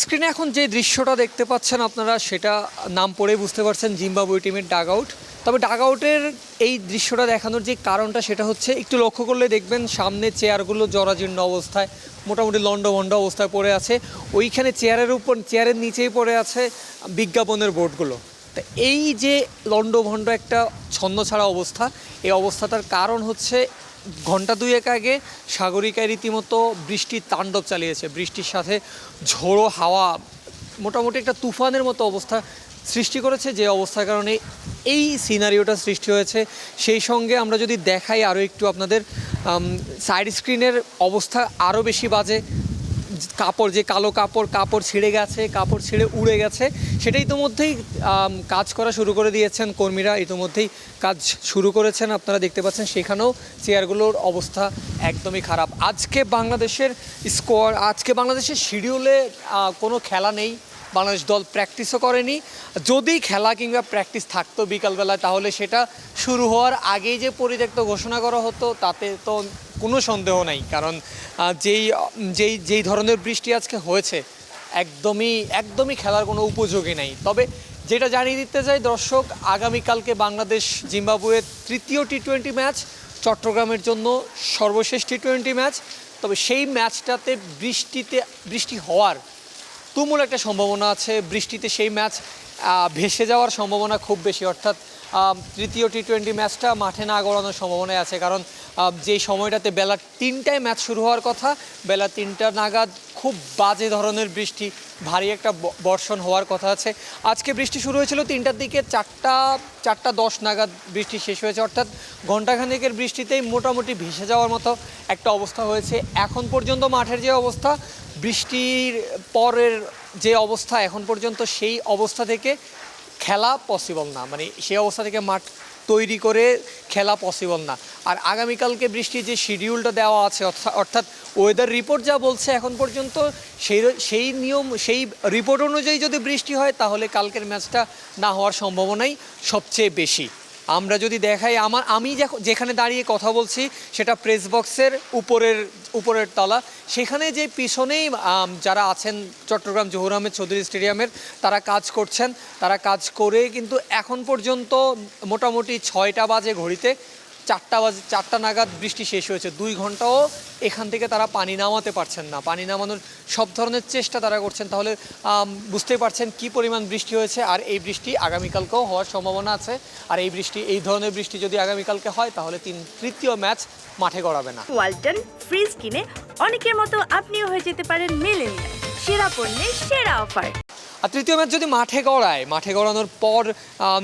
স্ক্রিনে এখন যে দৃশ্যটা দেখতে পাচ্ছেন আপনারা, সেটা নাম পড়ে বুঝতে পারছেন, জিম্বাবুয়ে টিমের ডাগ আউট তবে ডাগ আউটের এই দৃশ্যটা দেখানোর যে কারণটা, সেটা হচ্ছে একটু লক্ষ্য করলে দেখবেন, সামনে চেয়ারগুলো জরাজীর্ণ অবস্থায়, মোটামুটি লন্ডভন্ড অবস্থায় পড়ে আছে। ওইখানে চেয়ারের উপর চেয়ারের নিচেই পড়ে আছে বিজ্ঞাপনের বোর্ডগুলো। তা এই যে লন্ডভন্ড একটা ছন্দ ছাড়া অবস্থা, এই অবস্থাটার কারণ হচ্ছে ঘণ্টা দুয়েক আগে সাগরিকায় রীতিমতো বৃষ্টির তাণ্ডব চালিয়েছে। বৃষ্টির সাথে ঝোড়ো হাওয়া, মোটামুটি একটা তুফানের মতো অবস্থা সৃষ্টি করেছে যে অবস্থার কারণে এই সিনারিওটা সৃষ্টি হয়েছে। সেই সঙ্গে আমরা যদি দেখাই আরও একটু আপনাদের সাইড স্ক্রিনের অবস্থা আরও বেশি বাজে। কাপড়, যে কালো কাপড় কাপড় ছিঁড়ে গেছে, কাপড় ছিঁড়ে উড়ে গেছে সেটা ইতিমধ্যেই কাজ করা শুরু করে দিয়েছেন কর্মীরা, ইতিমধ্যেই কাজ শুরু করেছেন, আপনারা দেখতে পাচ্ছেন সেখানেও চেয়ারগুলোর অবস্থা একদমই খারাপ। আজকে বাংলাদেশের স্কোয়ার আজকে বাংলাদেশের শিডিউলে কোনো খেলা নেই, বাংলাদেশ দল প্র্যাকটিসও করেনি। যদি খেলা কিংবা প্র্যাকটিস থাকতো বিকালবেলায়, তাহলে সেটা শুরু হওয়ার আগেই যে পরিত্যক্ত ঘোষণা করা হতো, তাতে তো কোনো সন্দেহ নাই। কারণ যেই যেই যেই ধরনের বৃষ্টি আজকে হয়েছে, একদমই একদমই খেলার কোনো উপযোগী নেই। তবে যেটা জানিয়ে দিতে চাই, দর্শক, আগামীকালকে বাংলাদেশ জিম্বাবুয়ের তৃতীয় টি টোয়েন্টি ম্যাচ, চট্টগ্রামের জন্য সর্বশেষ টি টোয়েন্টি ম্যাচ। তবে সেই ম্যাচটাতে বৃষ্টিতে, বৃষ্টি হওয়ার তুমুল একটা সম্ভাবনা আছে। বৃষ্টিতে সেই ম্যাচ ভেসে যাওয়ার সম্ভাবনা খুব বেশি। অর্থাৎ তৃতীয় টি টোয়েন্টি ম্যাচটা মাঠে না গড়ানোর সম্ভাবনাই আছে। কারণ যেই সময়টাতে বেলা তিনটায় ম্যাচ শুরু হওয়ার কথা, বেলা তিনটা নাগাদ খুব বাজে ধরনের বৃষ্টি, ভারী একটা বর্ষণ হওয়ার কথা আছে। আজকে বৃষ্টি শুরু হয়েছিল তিনটার দিকে, চারটা চারটা দশ নাগাদ বৃষ্টি শেষ হয়েছে। অর্থাৎ ঘণ্টাখানেকের বৃষ্টিতেই মোটামুটি ভেসে যাওয়ার মতো একটা অবস্থা হয়েছে। এখন পর্যন্ত মাঠের যে অবস্থা, বৃষ্টির পরের যে অবস্থা, এখন পর্যন্ত সেই অবস্থা থেকে খেলা পসিবল না। মানে সে অবস্থা থেকে মাঠ তৈরি করে খেলা পসিবল না। আর আগামীকালকে বৃষ্টির যে শিডিউলটা দেওয়া আছে, অর্থা- অর্থাৎ ওয়েদার রিপোর্ট যা বলছে এখন পর্যন্ত, সেই সেই নিয়ম, সেই রিপোর্ট অনুযায়ী যদি বৃষ্টি হয়, তাহলে কালকের ম্যাচটা না হওয়ার সম্ভাবনাই সবচেয়ে বেশি। আমরা যদি দেখাই, আমার আমি যেখ- যেখানে দাঁড়িয়ে কথা বলছি, সেটা প্রেস বক্সের উপরের উপরের তলা। সেখানে যে পিছনেই যারা আছেন চট্টগ্রাম জহুর আহমেদ চৌধুরী স্টেডিয়ামের, তারা কাজ করছেন। তারা কাজ করে কিন্তু এখন পর্যন্ত মোটামুটি ছয়টা বাজে ঘড়িতে চারটা বাজে, চারটা নাগাদ বৃষ্টি শেষ হয়েছে। দুই ঘন্টাও এখান থেকে তারা পানি নামাতে পারছেন না। পানি নামানোর সব ধরনের চেষ্টা তারা করছেন। তাহলে বুঝতেই পারছেন কি পরিমাণ বৃষ্টি হয়েছে, আর এই বৃষ্টি আগামীকালকেও হওয়ার সম্ভাবনা আছে। আর এই বৃষ্টি, এই ধরনের বৃষ্টি যদি আগামীকালকে হয়, তাহলে তিন, তৃতীয় ম্যাচ মাঠে গড়াবে না। ওয়ালটন ফ্রিজ কিনে অনেকের মতো আপনিও হয়ে যেতে পারেন মিলেনিয়াল। সেরা পণ্যের সেরা অফার। আর তৃতীয় ম্যাচ যদি মাঠে গড়ায়, মাঠে গড়ানোর পর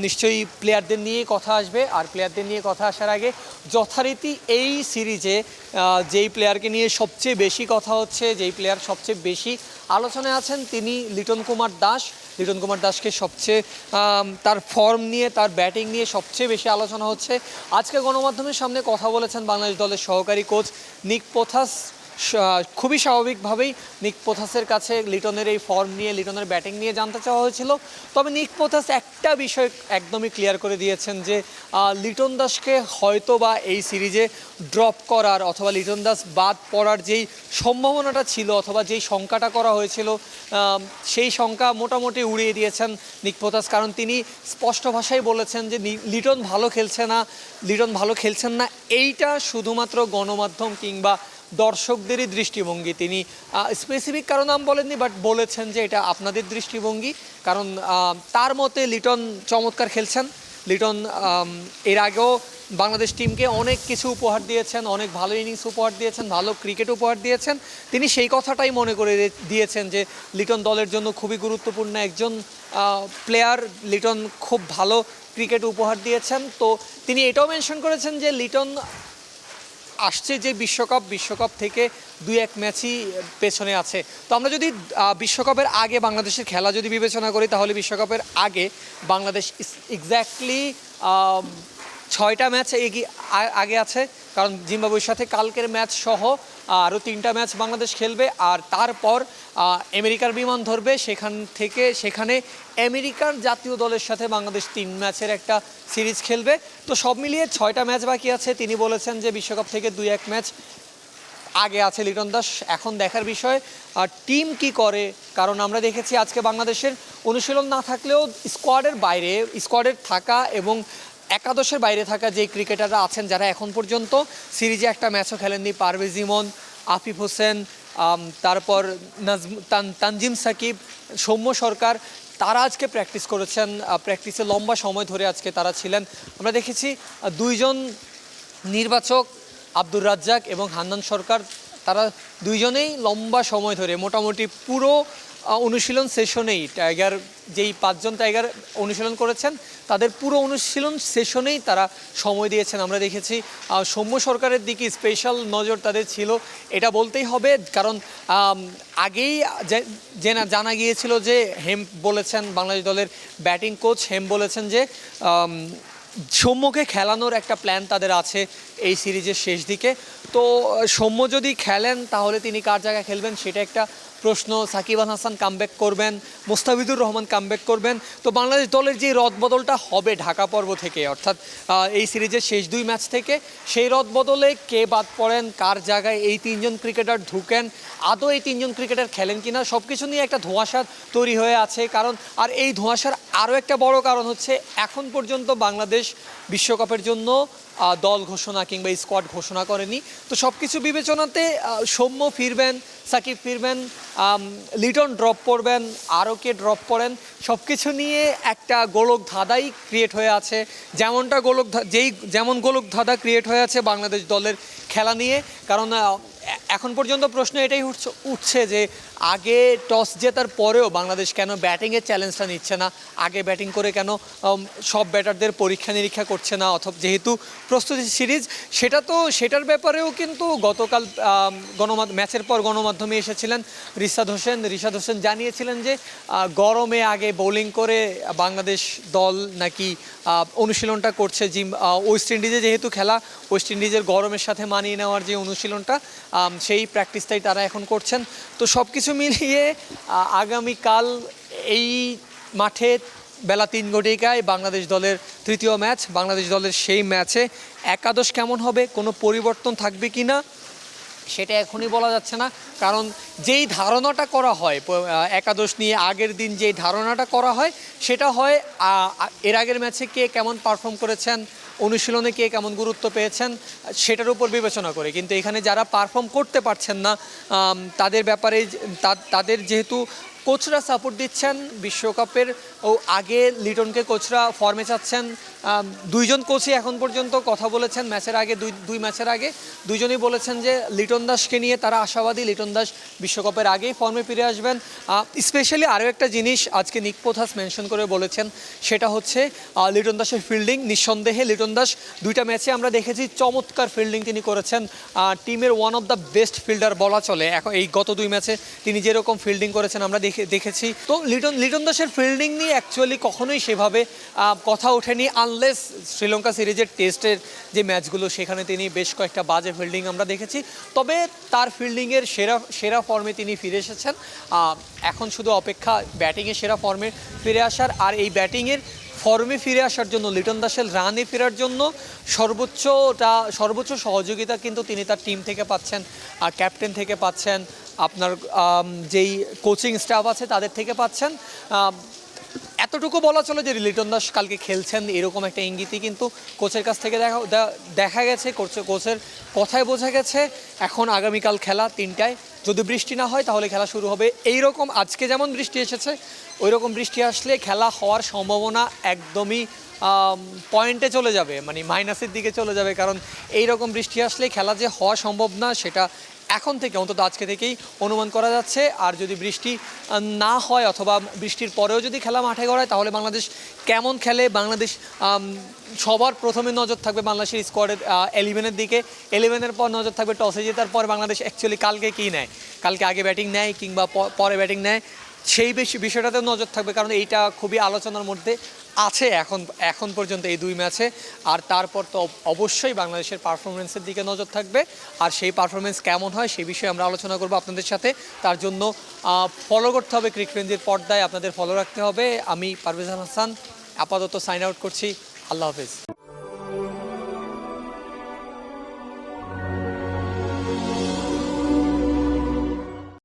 নিশ্চয়ই প্লেয়ারদের নিয়ে কথা আসবে। আর প্লেয়ারদের নিয়ে কথা আসার আগে যথারীতি এই সিরিজে যেই প্লেয়ারকে নিয়ে সবচেয়ে বেশি কথা হচ্ছে, যেই প্লেয়ার সবচেয়ে বেশি আলোচনায় আছেন, তিনি লিটন কুমার দাস। লিটন কুমার দাসকে সবচেয়ে তার ফর্ম নিয়ে, তার ব্যাটিং নিয়ে সবচেয়ে বেশি আলোচনা হচ্ছে। আজকে গণমাধ্যমের সামনে কথা বলেছেন বাংলাদেশ দলের সহকারী কোচ নিক পোথাস। খুবই স্বাভাবিকভাবেই নিক পোথাসের কাছে লিটনের এই ফর্ম নিয়ে, লিটনের ব্যাটিং নিয়ে জানতে চাওয়া হয়েছিল। তবে নিক পোথাস একটা বিষয় একদমই ক্লিয়ার করে দিয়েছেন যে লিটন দাসকে হয়তো বা এই সিরিজে ড্রপ করার অথবা লিটন দাস বাদ পড়ার যেই সম্ভাবনাটা ছিল অথবা যেই শঙ্কাটা করা হয়েছিল সেই শঙ্কা মোটামুটি উড়িয়ে দিয়েছেন নিক পোথাস। কারণ তিনি স্পষ্ট ভাষায় বলেছেন যে লিটন ভালো খেলছে না, লিটন ভালো খেলছেন না, এইটা শুধুমাত্র গণমাধ্যম কিংবা দর্শকদেরই দৃষ্টিভঙ্গি। তিনি স্পেসিফিক কারও নাম বলেননি বাট বলেছেন যে এটা আপনাদের দৃষ্টিভঙ্গি। কারণ তার মতে লিটন চমৎকার খেলছেন। লিটন এর আগেও বাংলাদেশ টিমকে অনেক কিছু উপহার দিয়েছেন, অনেক ভালো ইনিংস উপহার দিয়েছেন, ভালো ক্রিকেট উপহার দিয়েছেন। তিনি সেই কথাটাই মনে করে দিয়েছেন যে লিটন দলের জন্য খুবই গুরুত্বপূর্ণ একজন প্লেয়ার লিটন খুব ভালো ক্রিকেট উপহার দিয়েছেন। তো তিনি এটাও মেনশন করেছেন যে লিটন আসছে যে বিশ্বকাপ বিশ্বকাপ থেকে দুই এক ম্যাচই পেছনে আছে। তো আমরা যদি বিশ্বকাপের আগে বাংলাদেশের খেলা যদি বিবেচনা করি, তাহলে বিশ্বকাপের আগে বাংলাদেশ এক্স্যাক্টলি ছয়টা ম্যাচ এগিয়ে আগে আছে। কারণ জিম্বাবুয়ের সাথে কালকের ম্যাচ সহ, আরও তিনটা ম্যাচ বাংলাদেশ খেলবে, আর তারপর আমেরিকার বিমান ধরবে, সেখান থেকে, সেখানে আমেরিকার জাতীয় দলের সাথে বাংলাদেশ তিন ম্যাচের একটা সিরিজ খেলবে। তো সব মিলিয়ে ছয়টা ম্যাচ বাকি আছে। তিনি বলেছেন যে বিশ্বকাপ থেকে দুই এক ম্যাচ আগে আছে লিটন দাস। এখন দেখার বিষয় আর টিম কি করে? কারণ আমরা দেখেছি আজকে বাংলাদেশের অনুশীলন না থাকলেও স্কোয়াডের বাইরে, স্কোয়াডের থাকা এবং একাদশের বাইরে থাকা যে ক্রিকেটাররা আছেন যারা এখন পর্যন্ত সিরিজে একটা ম্যাচও খেলেননি, পারভেজ ইমন, আফিফ হোসেন তারপর নাজম, তান- তানজিম সাকিব, সৌম্য সরকার, তারা আজকে প্র্যাকটিস করেছেন প্র্যাকটিসে লম্বা সময় ধরে আজকে তারা ছিলেন। আমরা দেখেছি দুইজন নির্বাচক, আব্দুর রাজ্জাক এবং হান্নান সরকার, তারা দুইজনেই লম্বা সময় ধরে মোটামুটি পুরো অনুশীলন সেশনেই টাইগার, যেই পাঁচজন টাইগার অনুশীলন করেছেন, তাদের পুরো অনুশীলন সেশনেই তারা সময় দিয়েছেন। আমরা দেখেছি সৌম্য সরকারের দিকে স্পেশাল নজর তাদের ছিল। এটা বলতেই হবে, কারণ আগেই যে- জেনা গিয়েছিল যে হেম বলেছেন, বাংলাদেশ দলের ব্যাটিং কোচ হেম বলেছেন যে সৌম্যকে খেলানোর একটা প্ল্যান তাদের আছে এই সিরিজের শেষ দিকে। তো সৌম্য যদি খেলেন, তাহলে তিনি কার জায়গায় খেলবেন সেটা একটা প্রশ্ন, সাকিব আল হাসান কামব্যাক করবেন, মোস্তাফিজুর রহমান কামব্যাক করবেন। তো বাংলাদেশ দলের যে রদবদলটা হবে ঢাকা পর্ব থেকে, অর্থাৎ এই সিরিজের শেষ দুই ম্যাচ থেকে, সেই রদবদলে কে বাদ পড়েন, কার জায়গায় এই তিনজন ক্রিকেটার ঢুকেন, আদৌ এই তিনজন ক্রিকেটার খেলেন কিনা সব কিছু নিয়ে একটা ধোঁয়াশা তৈরি হয়ে আছে। কারণ, আর এই ধোঁয়াশার আরও একটা বড় কারণ হচ্ছে, এখন পর্যন্ত বাংলাদেশ বিশ্বকাপের জন্য দল ঘোষণা কিংবা স্কোয়াড ঘোষণা করেনি। তো সব কিছু বিবেচনাতে সৌম্য ফিরবেন, সাকিব ফিরবেন লিটন ড্রপ করবেন আরও কে ড্রপ করেন সব কিছু নিয়ে একটা গোলক ধাঁধাই ক্রিয়েট হয়ে আছে। যেমনটা গোলক যেই, যেমন গোলক ধাঁধা ক্রিয়েট হয়ে আছে বাংলাদেশ দলের খেলা নিয়ে, কারণ এখন পর্যন্ত প্রশ্ন এটাই উঠছে উঠছে যে আগে টস জেতার পরেও বাংলাদেশ কেন ব্যাটিংয়ের চ্যালেঞ্জটা নিচ্ছে না? আগে ব্যাটিং করে কেন সব ব্যাটারদের পরীক্ষা নিরীক্ষা করছে না? অথবা যেহেতু প্রস্তুতি সিরিজ, সেটা তো সেটার ব্যাপারেও কিন্তু গতকাল গণমাধ্যম ম্যাচের পর গণমাধ্যমে এসেছিলেন রিশাদ হোসেন। রিশাদ হোসেন জানিয়েছিলেন যে গরমে আগে বোলিং করে বাংলাদেশ দল নাকি অনুশীলনটা করছে। জিম ওয়েস্ট ইন্ডিজে যেহেতু খেলা ওয়েস্ট ইন্ডিজের গরমের সাথে মানিয়ে নেওয়ার যে অনুশীলনটা সেই প্র্যাকটিসটাই তারা এখন করছেন। তো সব কিছু মিলিয়ে আগামীকাল এই মাঠে বেলা তিন ঘটিকায় বাংলাদেশ দলের তৃতীয় ম্যাচ, বাংলাদেশ দলের সেই ম্যাচে একাদশ কেমন হবে, কোনো পরিবর্তন থাকবে কি না সেটা এখনই বলা যাচ্ছে না। কারণ যেই ধারণাটা করা হয় একাদশ নিয়ে আগের দিন যেই ধারণাটা করা হয়, সেটা হয় এর আগের ম্যাচে কে কেমন পারফর্ম করেছেন, অনুশীলনে কে কেমন গুরুত্ব পেয়েছেন, সেটার উপর বিবেচনা করে। কিন্তু এখানে যারা পারফর্ম করতে পারছেন না তাদের ব্যাপারে তাদের যেহেতু কোচরা সাপোর্ট দিচ্ছেন বিশ্বকাপের ও আগে লিটনকে কোচরা ফর্মে চাচ্ছেন। দুইজন কোচই এখন পর্যন্ত কথা বলেছেন ম্যাচের আগে, দুই দুই ম্যাচের আগে। দুইজনই বলেছেন যে লিটন দাসকে নিয়ে তারা আশাবাদী লিটন দাস বিশ্বকাপের আগেই ফর্মে ফিরে আসবেন। স্পেশালি আরও একটা জিনিস আজকে নিক পোথাস মেনশন করে বলেছেন, সেটা হচ্ছে লিটন দাসের ফিল্ডিং। নিঃসন্দেহে লিটন দাস দুইটা ম্যাচে আমরা দেখেছি চমৎকার ফিল্ডিং তিনি করেছেন। টিমের one of the best fielder বলা চলে। এখন এই গত দুই ম্যাচে তিনি যেরকম ফিল্ডিং করেছেন, আমরা দেখে, দেখেছি। তো লিটন লিটন দাসের ফিল্ডিং নিয়ে অ্যাকচুয়ালি কখনোই সেভাবে কথা ওঠেনি আনলেস শ্রীলঙ্কা সিরিজের টেস্টের যে ম্যাচগুলো সেখানে তিনি বেশ কয়েকটা বাজে ফিল্ডিং আমরা দেখেছি। তবে তার ফিল্ডিংয়ের সেরা সেরা ফর্মে তিনি ফিরে এসেছেন। এখন শুধু অপেক্ষা ব্যাটিংয়ে সেরা ফর্মে ফিরে আসার, আর এই ব্যাটিংয়ের ফর্মে ফিরে আসার জন্য, লিটন দাসের রানে ফেরার জন্য সর্বোচ্চটা, সর্বোচ্চ সহযোগিতা কিন্তু তিনি তার টিম থেকে পাচ্ছেন, আর ক্যাপ্টেন থেকে পাচ্ছেন আপনার যেই কোচিং স্টাফ আছে তাদের থেকে পাচ্ছেন। এতটুকু বলা চলে যে লিটন দাস কালকে খেলছেন এরকম একটা ইঙ্গিতই, কিন্তু কোচের কাছ থেকে দেখা দেখা গেছে, কোচ- কোচের কথায় বোঝা গেছে। এখন আগামীকাল খেলা তিনটায়। যদি বৃষ্টি না হয় তাহলে খেলা শুরু হবে এই রকম আজকে যেমন বৃষ্টি এসেছে ওই রকম বৃষ্টি আসলে খেলা হওয়ার সম্ভাবনা একদমই পয়েন্টে চলে যাবে। মানে মাইনাসের দিকে চলে যাবে, কারণ এই রকম বৃষ্টি আসলে খেলা যে হওয়া সম্ভব না, সেটা এখন থেকে, অন্তত আজকে থেকেই অনুমান করা যাচ্ছে, আর যদি বৃষ্টি না হয় অথবা বৃষ্টির পরেও যদি খেলা মাঠে গড়ায়, তাহলে বাংলাদেশ কেমন খেলে? বাংলাদেশ সবার প্রথমে নজর থাকবে বাংলাদেশের স্কোয়াডের এলিভেনের দিকে। এলিভেনের পর নজর থাকবে টসে জেতার পর বাংলাদেশ অ্যাকচুয়ালি কালকে কী নেয়? কালকে আগে ব্যাটিং নেয় কিংবা পরে ব্যাটিং নেয়। সেই বেশি বিষয়টাতেও নজর থাকবে, কারণ এইটা খুবই আলোচনার মধ্যে আছে এখন এখন পর্যন্ত এই দুই ম্যাচে। আর তারপর তো অবশ্যই বাংলাদেশের পারফরমেন্সের দিকে নজর থাকবে। আর সেই পারফরমেন্স কেমন হয় সেই বিষয়ে আমরা আলোচনা করব আপনাদের সাথে। তার জন্য ফলো করতে হবে ক্রিকফ্রেন্সের পর্দায়, আপনাদের ফলো রাখতে হবে। আমি পারভেজ হাসান আপাতত সাইন আউট করছি। আল্লাহ হাফেজ।